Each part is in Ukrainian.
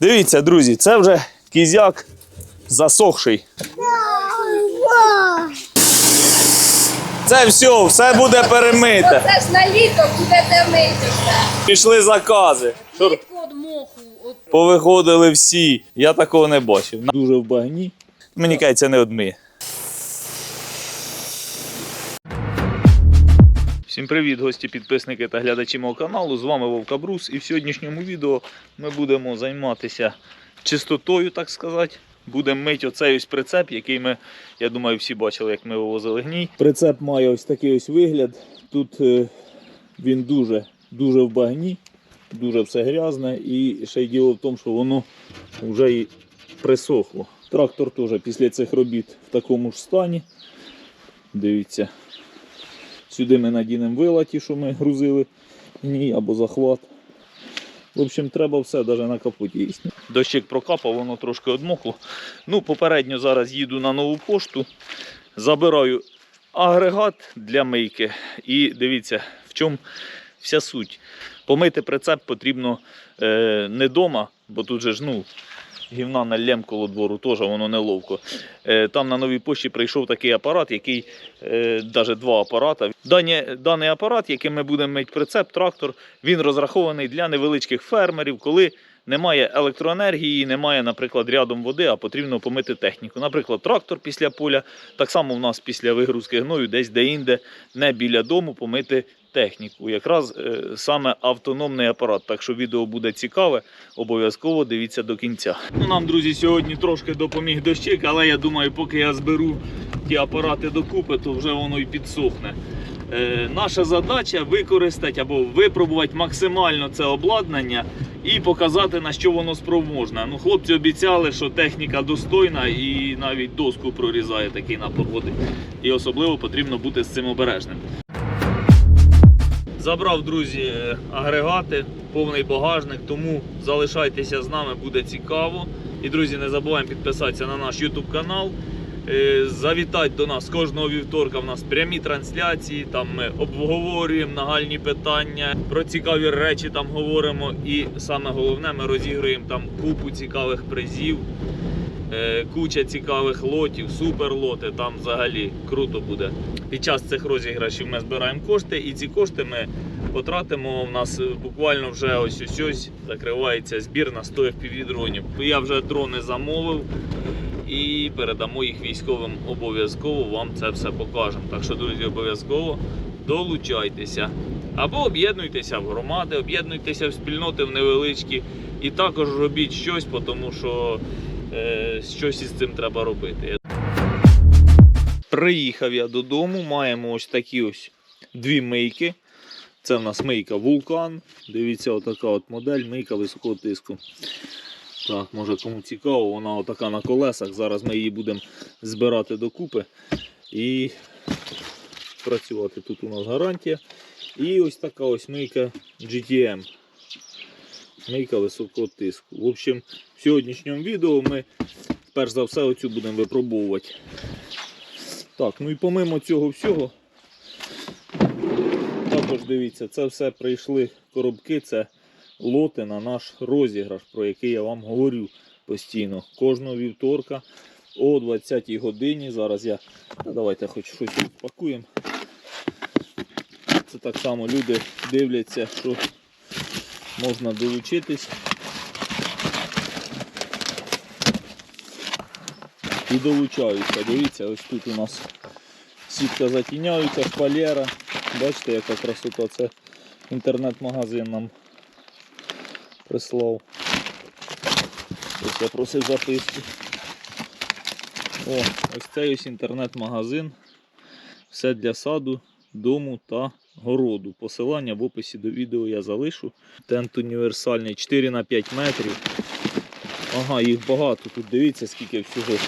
Дивіться, друзі, це вже кізяк засохший. Це все, все буде перемите. Це ж на літо будете мити. Пішли закази. Що Від моху. От. Повиходили всі. Я такого не бачив. Дуже в багні. Мені кажеться, не одмиє. Всім привіт, гості, підписники та глядачі мого каналу. З вами Вовка Брус. І в сьогоднішньому відео ми будемо займатися чистотою, так сказати. Будемо мити оцей ось прицеп, який ми, я думаю, всі бачили, як ми вивозили гній. Прицеп має ось такий ось вигляд. Тут е, він дуже, дуже в багні дуже все грязне і ще й діло в тому, що воно вже і присохло. Трактор теж після цих робіт в такому ж стані. Дивіться. Сюди ми надінемо вила ті, що ми грузили ні, або захват. В общем, треба все, навіть на капоті їсти. Дощик прокапав, воно трошки одмокло. Ну, попередньо зараз їду на нову пошту, забираю агрегат для мийки. І дивіться, в чому вся суть. Помити прицеп потрібно е, не вдома, бо тут же ж ну, гівна наллєм коло двору, теж воно неловко. Е, там на новій пошті прийшов такий апарат, який, е, навіть два апарата. Дані, даний апарат, яким ми будемо мити прицеп, трактор, він розрахований для невеличких фермерів, коли немає електроенергії, немає, наприклад, рядом води, а потрібно помити техніку. Наприклад, трактор після поля, так само в нас після вигрузки гною, десь де-інде, не біля дому помити техніку. Якраз е, саме автономний апарат. Так що відео буде цікаве, обов'язково дивіться до кінця. Ну, нам, друзі, сьогодні трошки допоміг дощик, але я думаю, поки я зберу ті апарати докупи, то вже воно і підсохне. Е, наша задача використати або випробувати максимально це обладнання і показати на що воно спроможне. Ну, хлопці обіцяли, що техніка достойна і навіть доску прорізає такий напор води. І особливо потрібно бути з цим обережним. Забрав, друзі, е, агрегати, повний багажник, тому залишайтеся з нами, буде цікаво. І, друзі, не забуваємо підписатися на наш YouTube канал. Е, Завітати до нас кожного вівторка. У нас прямі трансляції. Там ми обговорюємо нагальні питання, про цікаві речі там говоримо. І саме головне, ми розігруємо там купу цікавих призів, куча цікавих лотів, суперлоти. Там взагалі круто буде. Під час цих розіграшів ми збираємо кошти, і ці кошти ми потратимо. У нас е, буквально вже ось ось ось закривається збір на 100 FPV дронів. Я вже дрони замовив і передамо їх військовим. Обов'язково вам це все покажемо. Так що, друзі, обов'язково долучайтеся. Або об'єднуйтеся в громади, об'єднуйтеся в спільноти в невеличкі і також робіть щось, тому що е, щось із цим треба робити. Приїхав я додому, маємо ось такі ось дві мийки. Це в нас мийка вулкан. Дивіться, отака от модель, мийка високого тиску. Так, може кому цікаво, вона отака на колесах. Зараз ми її будемо збирати докупи і працювати. Тут у нас гарантія. І ось така ось мийка GTM. Мийка високого тиску. В общем, в сьогоднішньому відео ми перш за все оцю будемо випробовувати. Так, ну і помимо цього всього, також дивіться, це все прийшли коробки, це лоти на наш розіграш, про який я вам говорю постійно. Кожного вівторка о 20 годині. Зараз я. Давайте хоч щось пакуємо. Це так само люди дивляться, що можна долучитись. І долучаються. Дивіться, ось тут у нас сітка затіняється, шпалера. Бачите, яка красота. Це інтернет-магазин нам прислав. Ось я просив записки. О, ось цей ось інтернет-магазин. Все для саду, дому та городу. Посилання в описі до відео я залишу. Тент універсальний 4 на 5 метрів. Ага, їх багато. Тут дивіться, скільки всього.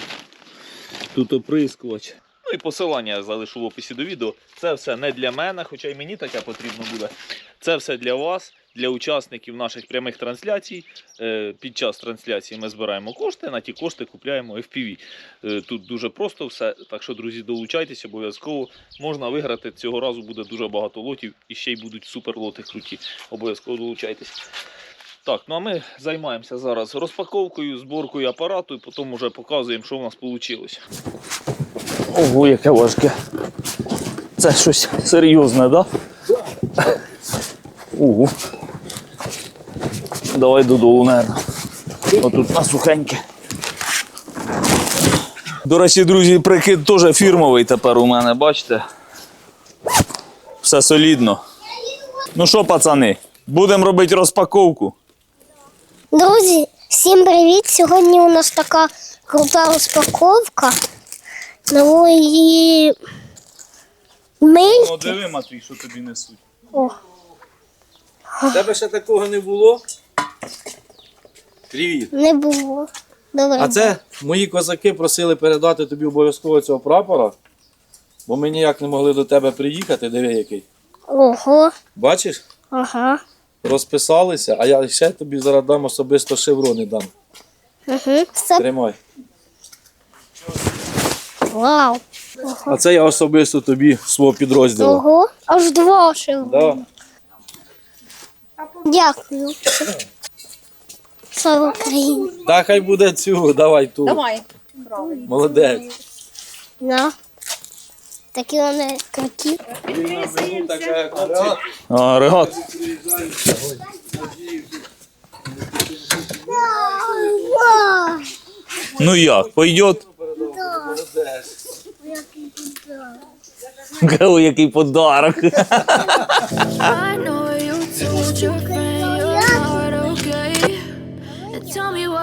Тут оприскувач. Ну і посилання я залишу в описі до відео. Це все не для мене, хоча й мені таке потрібно буде. Це все для вас, для учасників наших прямих трансляцій. Е, Під час трансляції ми збираємо кошти, на ті кошти купляємо FPV. Е, Тут дуже просто все. Так що, друзі, долучайтесь обов'язково. Можна виграти. Цього разу буде дуже багато лотів і ще й будуть супер лоти круті. Обов'язково долучайтесь. Так, ну а ми займаємося зараз розпаковкою, зборкою апарату і потім вже показуємо, що в нас вийшло. Ого, яке важке. Це щось серйозне, так? Да? Ого. Давай додолу, наверное. Отут на сухеньке. До речі, друзі, прикид теж фірмовий тепер у мене, бачите? Все солідно. Ну що, пацани, будемо робити розпаковку. Друзі, всім привіт! Сьогодні у нас така крута розпаковка нової мильки. Ну, диви, Матвій, що тобі несуть. О, У тебе ще такого не було? Привіт. не було. Добре. А це мої козаки просили передати тобі обов'язково цього прапора, бо ми ніяк не могли до тебе приїхати, диви який. Ого, Бачиш? ага. Розписалися, а я ще тобі зараз дам особисто шеврони дам. Угу. Тримай. вау. А це я особисто тобі свого підрозділу. Ого. Аж два ще. Да. Дякую. Слава Україні. Та хай буде цю, давай ту. Давай. Молодець. На. Такі вони круті. А, регат. Ну як, пойдет? Який подарок. I know you told your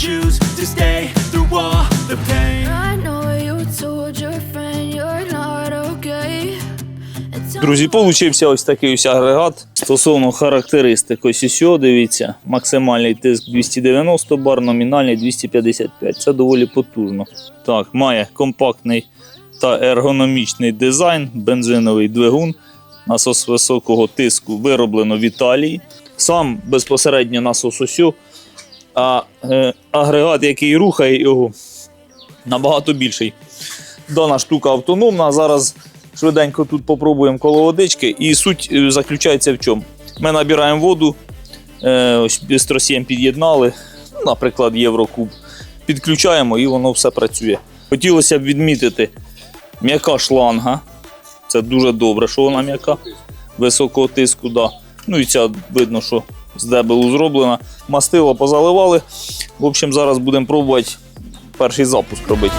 choose to stay through all the pain. I know you told your friend you're not okay. Друзі, получився ось такий ось агрегат. Стосовно характеристик, ось ось, дивіться, максимальний тиск 290 бар, номінальний 255. Це доволі потужно. Так, має компактний та ергономічний дизайн, бензиновий двигун, насос високого тиску вироблено в Італії. Сам безпосередньо насос ось, о, а е, агрегат, який рухає його, набагато більший. Дана штука автономна. Зараз швиденько тут попробуємо коло водички. І суть е, заключається в чому? Ми набираємо воду, е, ось бистро 7 під'єднали, ну, наприклад, Єврокуб. Підключаємо і воно все працює. Хотілося б відмітити м'яка шланга. Це дуже добре, що вона м'яка, високого тиску. Да. Ну і ця видно, що з дебелу зроблена. Мастило позаливали. В общем, зараз будемо пробувати перший запуск робити.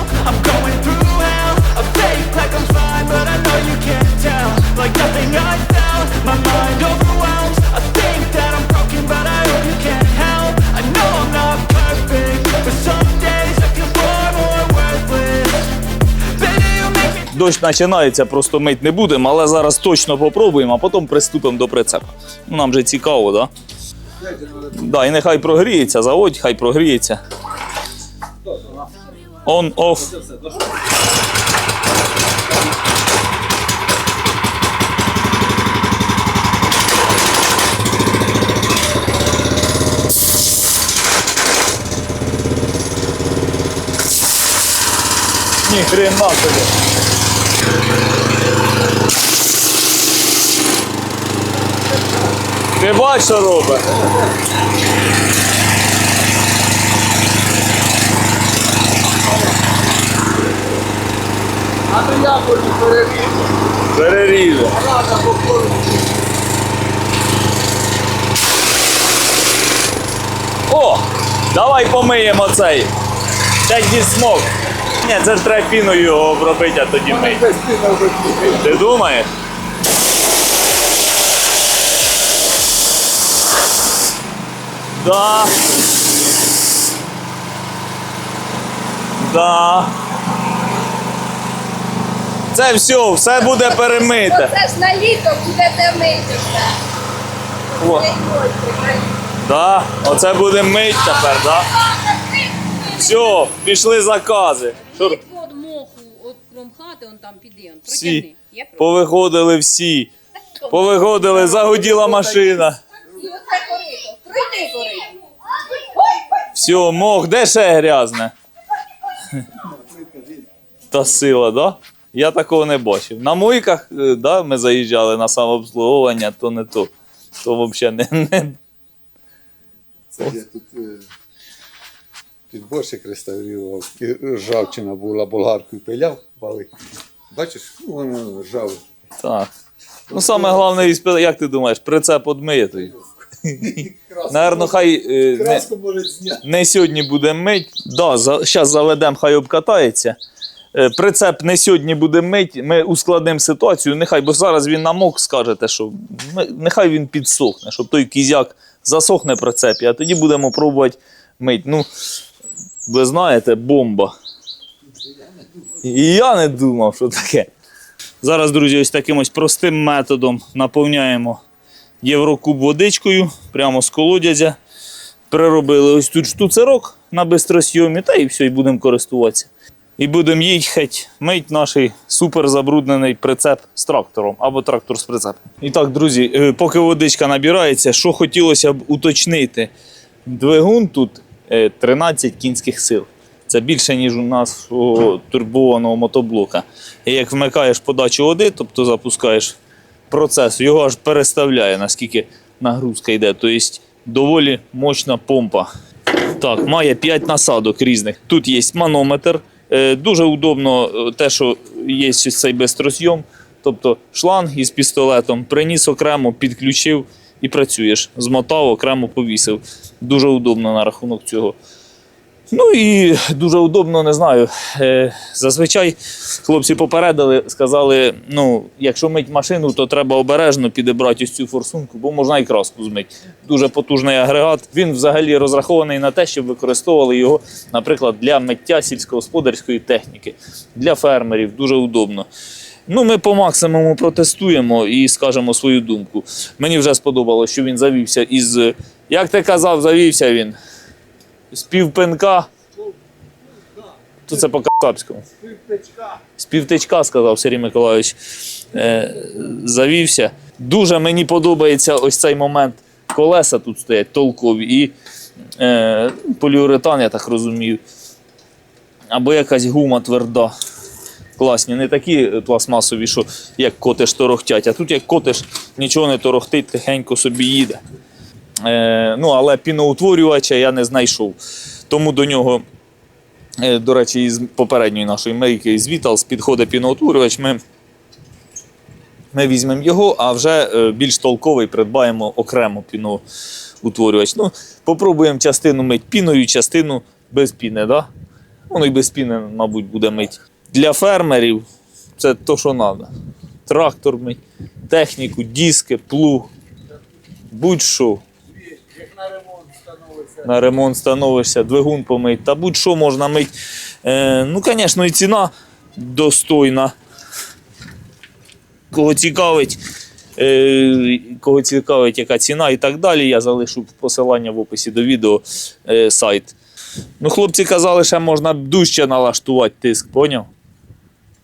Дощ починається, просто мить не будемо, але зараз точно попробуємо, а потім приступимо до прицепа. Ну, нам же цікаво, так? Да? Да, і нехай прогріється, заводь, хай прогріється. On, off. Ні, хрена собі. Ти бачиш, що робить? А то я хочу перерізати. Переріже. О! Давай помиємо цей. Теді смок. Ні, це ж треба піною його обробити, а тоді мить. Ти думаєш? Да. Да. Це все, все буде перемите. Оце ж на літо будете мити все. Да. Оце буде мить тепер, да? Все, пішли закази. Що Від моху, от кром хати, он там піди, он всі протягни. Я повиходили всі. Повиходили, загуділа машина. І оце корито. Все, мох, де ще грязне? Та сила, да? Я такого не бачив. На мойках, е, да, ми заїжджали на самообслуговування, то не то. То взагалі не, не. Це я тут е, підборщик реставрував, ржавчина була болгаркою пиляв, вали. Бачиш, ну воно ржаве. Так. Ну, саме головне, як ти думаєш, прицеп одмиє той. Наверно, хай е, не, Краску може зняти. не сьогодні буде мить. Да, зараз заведемо, хай обкатається. Е, Прицеп не сьогодні буде мить, ми ускладнимо ситуацію, нехай, бо зараз він намок, скажете, що ми- нехай він підсохне, щоб той кізяк засохне прицепі, а тоді будемо пробувати мить. Ну, ви знаєте, бомба. І я не думав, що таке. Зараз, друзі, ось таким ось простим методом наповняємо Єврокуб водичкою прямо з колодязя. Приробили ось тут штуцерок на бистросйомі, та і все, і будемо користуватися. І будемо їхати мить наш супер забруднений прицеп з трактором або трактор з прицепом. І так, друзі, е, поки водичка набирається, що хотілося б уточнити. Двигун тут е, 13 кінських сил. Це більше, ніж у нас у турбованого мотоблока. І як вмикаєш подачу води, тобто запускаєш процес, його аж переставляє, наскільки нагрузка йде. Тобто доволі мощна помпа. Так, має 5 насадок різних. Тут є манометр. Е, Дуже удобно е, те, що є цей бистросйом. Тобто шланг із пістолетом приніс окремо, підключив і працюєш. Змотав, окремо повісив. Дуже удобно на рахунок цього. Ну і дуже удобно, не знаю. Е, зазвичай хлопці попередили, сказали: ну, якщо мить машину, то треба обережно підібрати ось цю форсунку, бо можна і краску змити. Дуже потужний агрегат. Він взагалі розрахований на те, щоб використовували його, наприклад, для миття сільськогосподарської техніки, для фермерів. Дуже удобно. Ну, ми по максимуму протестуємо і скажемо свою думку. Мені вже сподобалося, що він завівся із. Як ти казав, завівся він з півпинка. То це по кацапському. З півтичка, сказав Сергій Миколайович. Е, завівся. Дуже мені подобається ось цей момент. Колеса тут стоять толкові і е, поліуретан, я так розумію. Або якась гума тверда. Класні, не такі пластмасові, що як котиш торохтять, а тут як котиш нічого не торохтить, тихенько собі їде. Е, ну, але піноутворювача я не знайшов. Тому до нього, е, до речі, із попередньої нашої мейки з Vitals підходить піноутворювач. Ми, ми візьмемо його, а вже е, більш толковий придбаємо окремо піноутворювач. Ну, попробуємо частину мить піною, частину без піни. Да? Воно і без піни, мабуть, буде мить. Для фермерів це то, що треба. Трактор мить, техніку, диски, плуг, будь-що на ремонт становишся, двигун помить, та будь-що можна мити. Е, ну, звісно, і ціна достойна. Кого цікавить, е, кого цікавить, яка ціна і так далі, я залишу посилання в описі до відео е, сайт. Ну, хлопці казали, що можна дужче налаштувати тиск, поняв?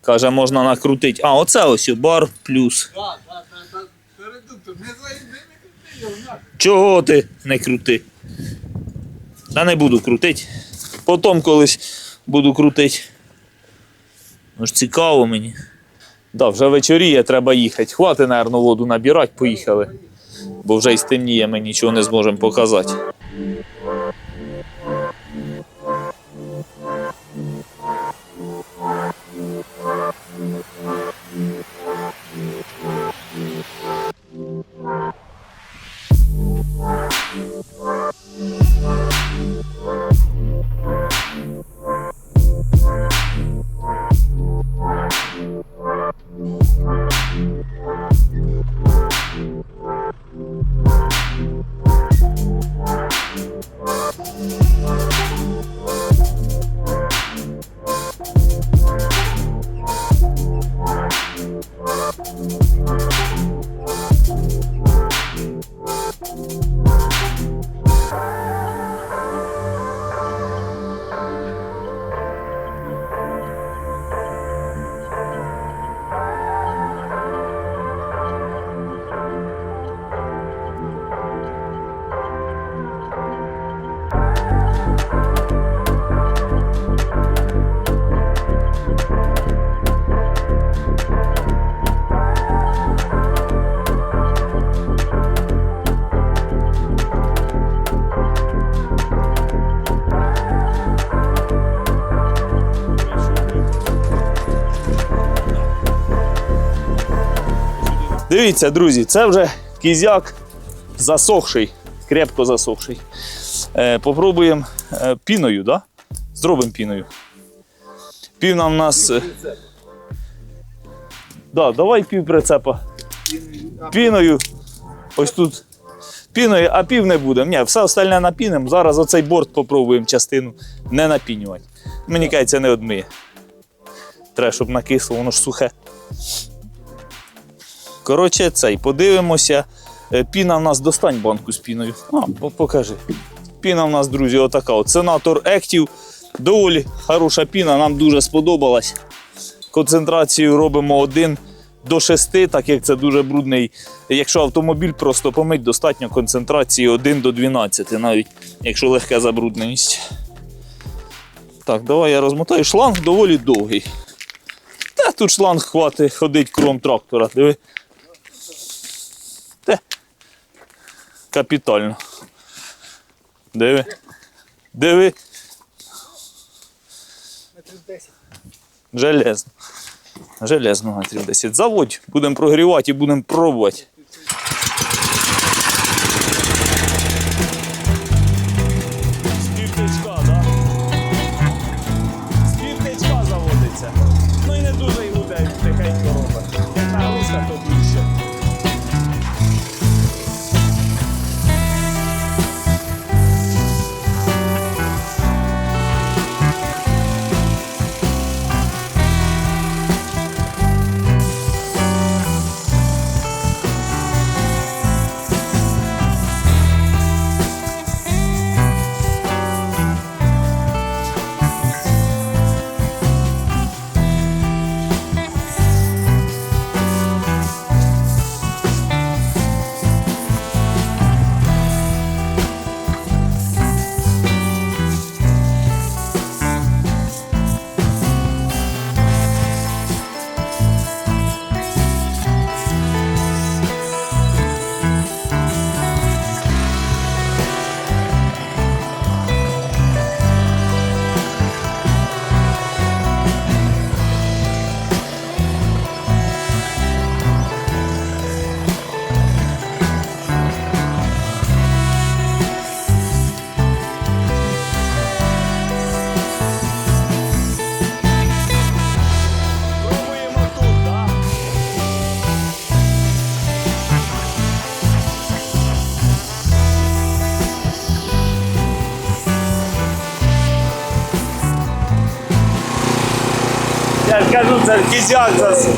Каже, можна накрутити. А, оце ось бар плюс. Чого ти не крути? Та не буду крутити. Потім колись буду крутити. Ну ж цікаво мені. Да, вже вечоріє, треба їхати. Хвати, напевно, воду набирати, поїхали. бо вже і стемніє, ми нічого не зможемо показати. Дивіться, друзі, це вже кізяк засохший, крепко засохший. Е, попробуємо е, піною, да? Зробимо піною. Піна в нас. е, Да, давай пів прицепа. Піною. Ось тут. Піною, а пів не буде. Ні, все остальне напінемо. Зараз оцей борт попробуємо частину не напінювати. Мені кажеться, не одмиє. Треба, щоб накисло, воно ж сухе. Коротше, цей, подивимося. Е, Піна в нас достань банку з піною. А, покажи. Піна в нас, друзі, отака. От. Сенатор Active. Доволі хороша піна, нам дуже сподобалась. Концентрацію робимо 1 до 6, так як це дуже брудний. Якщо автомобіль просто помить, достатньо концентрації 1 до 12, навіть якщо легка забрудненість. Так, давай я розмотаю. Шланг доволі довгий. Та тут шланг хватить ходить кром трактора. Диви. Капітально. Диви. Диви. Железно. Железно метрів 10. Заводь, будемо прогрівати і будемо пробувати. Я ж кажу,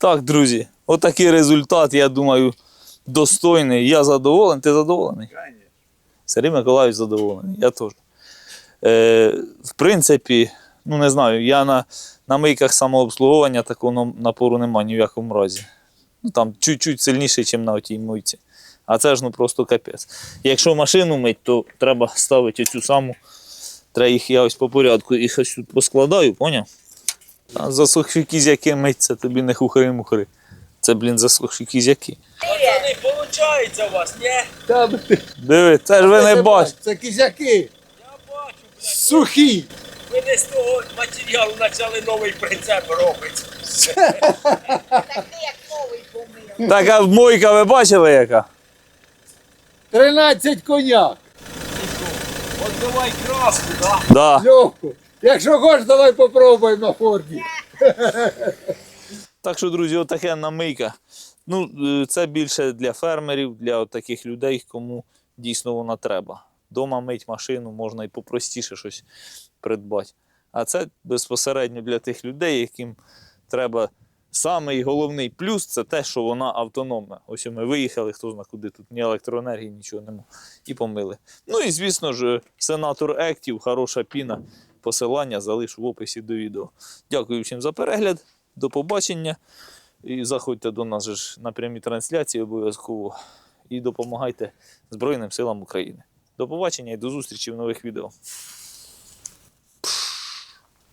Так, друзі, отакий результат, я думаю, достойний. Я задоволений. Ти задоволений? Сергій Миколаївич задоволений, я теж. Е, в принципі, ну не знаю, я на, на мийках самообслуговування такого напору немає ні в якому разі. Ну, там чуть-чуть сильніше, ніж на отій мийці. А це ж ну просто капець. Якщо машину мить, то треба ставити цю саму. Треба їх я ось по порядку їх ось тут поскладаю, поняв? А засохші кізяки мить, це тобі не хухари-мухари. Це, блін, засохші кізяки. Пацани, виходить у вас, ні? Там Диви, це ж ви не бачите. Це кізяки. Я бачу, блядь. Сухі. Ви не з того матеріалу почали новий прицеп робити. Така мойка ви бачили яка? 13 коняк. От давай краску, да? Да. Легко. Якщо хочеш, давай попробуємо на форді. Так що, друзі, отаке намийка. Ну, е, це більше для фермерів, для таких людей, кому дійсно вона треба. Дома мить машину можна і попростіше щось придбати. А це безпосередньо для тих людей, яким треба самий головний плюс це те, що вона автономна. Ось ми виїхали, хто зна куди тут, ні електроенергії, нічого нема. І помили. Ну і звісно ж, сенатор Active, хороша піна. Посилання залишу в описі до відео. Дякую всім за перегляд. До побачення. І заходьте до нас ж на прямі трансляції обов'язково. І допомагайте Збройним силам України. До побачення і до зустрічі в нових відео.